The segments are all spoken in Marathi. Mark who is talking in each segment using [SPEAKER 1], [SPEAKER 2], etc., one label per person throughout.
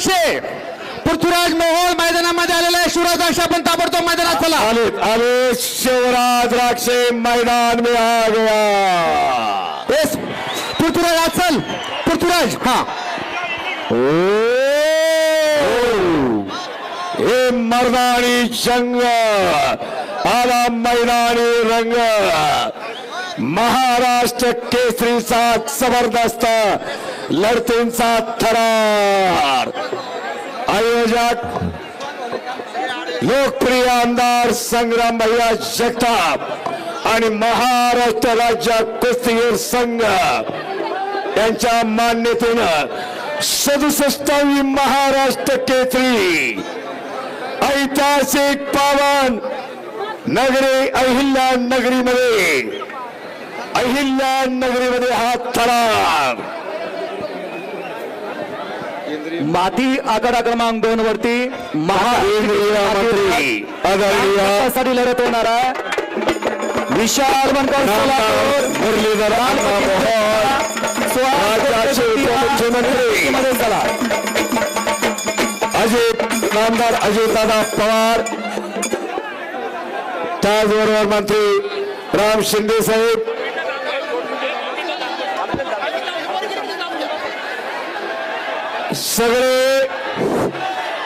[SPEAKER 1] द्राक्षे पृथ्वीराज मोहोळ मैदानामध्ये आलेला आहे. शिवराज द्राक्षे आपण ताबडतोब मैदानात चला.
[SPEAKER 2] आले आले शिवराज राक्षे मैदान में आ गया.
[SPEAKER 1] येस पृथ्वीराज आज चल. पृथ्वीराज हा.
[SPEAKER 2] हे मर्दानी जंग. आला मैदानी रंग. महाराष्ट्र केसरीचा जबरदस्त लढतींचा थरार. आयोजक लोकप्रिय आमदार संग्राम भैया जगताप आणि महाराष्ट्र राज्य कुस्तीगीर संघ यांच्या मान्यतेनं सदुसष्टावी महाराष्ट्र केसरी. ऐतिहासिक पावन नगरी अहिल्या नगरीमध्ये अहिल्या नगरीमध्ये हा थरार
[SPEAKER 1] माती आकडा क्रमांक दोन वरती
[SPEAKER 2] केंद्रीय मंत्री
[SPEAKER 1] आदरणीयसाठी लढत होणार आहे? विशाल बनकर चला.
[SPEAKER 2] अजित नामदार अजितदादा पवार. त्याचबरोबर मंत्री राम शिंदे साहेब. सगळे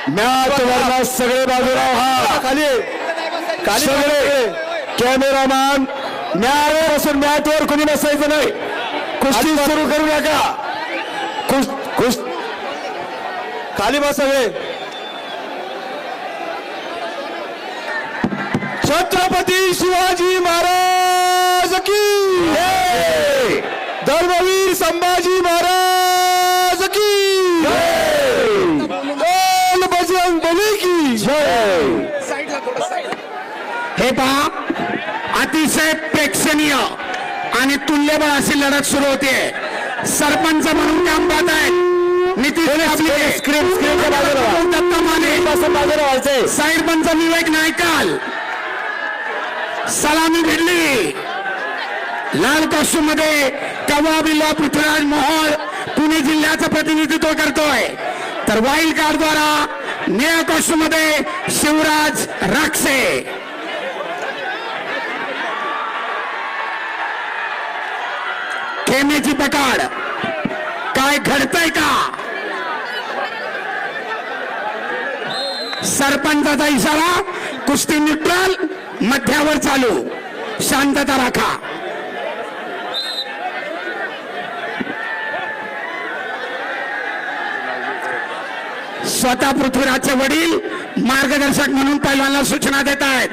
[SPEAKER 2] मॅच वरनं सगळे बाजूला हा खाली. सगळे कॅमेरामॅन मॅच असून मॅच वर कोणी बसायचं नाही. कुस्ती सुरू करू नका. कुस कुस खाली बस सगळे. छत्रपती शिवाजी महाराज की. धर्मवीर संभाजी महाराज. बोल बजरंग बली की जय
[SPEAKER 1] हे पहा अतिशय प्रेक्षणीय आणि तुल्यबळ अशी लढत सुरू होते. सरपंच म्हणून काम पाहत आहेत. पंच विवेक नायकाल. सलामी भिडली लाल कॉस्ट्यूममध्ये कवा बिल्ला पृथ्वीराज मोहोळ पुणे जिल्ह्याचं प्रतिनिधित्व करतोय. तर वाईल्ड कार्ड द्वारा निळ्या मध्ये शिवराज राक्षे. खेमेची पकड. काय घडतंय का? सरपंचाचा इशारा कुस्ती न्यूट्रल मध्यावर चालू. शांतता राखा. स्वतः पृथ्वीराजचे वडील मार्गदर्शक म्हणून पैलवानला सूचना देत आहेत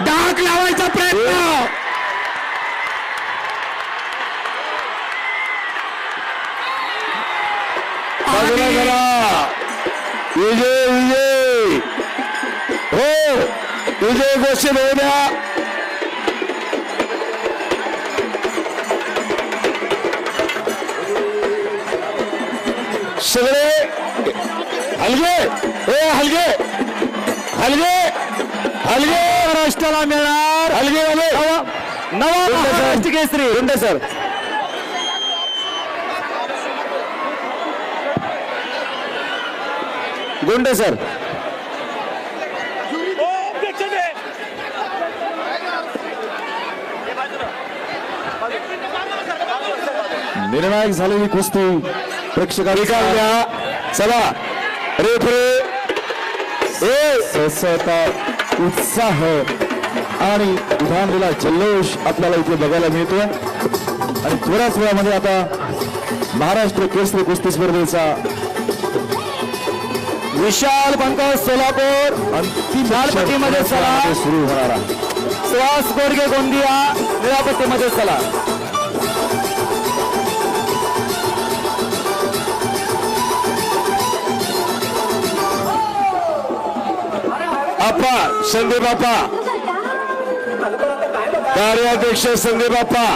[SPEAKER 1] डाक लावायचा प्रयत्न.
[SPEAKER 2] विजय विजय. हो. विजय गोष्टी होऊ द्या. हलगे. ए हलगे. हलगे. हलगे. महाराष्ट्राला मिळणार हलगे वाले नवा महाराष्ट्र केसरी. गुंडे सर. गुंडे सर. निर्णायक झालेली कुस्ती. प्रेक्षकांनी द्या. चला. रेफरे स्वच्छता उत्साह आणि विधानलेला जल्लोष आपल्याला इथे बघायला मिळतो आणि थोड्याच वेळामध्ये आता महाराष्ट्र केसरी कुस्ती स्पर्धेचा विशाल पंकज सोलापूर. अंतिम
[SPEAKER 1] लालपट्टीमध्ये चला.
[SPEAKER 2] सुरू होणार आहे.
[SPEAKER 1] सुहास गोडगे गोंदिया. निळापट्टीमध्ये चला.
[SPEAKER 2] आप्पा संदीप आप्पा कार्याध्यक्ष संदीप आप्पा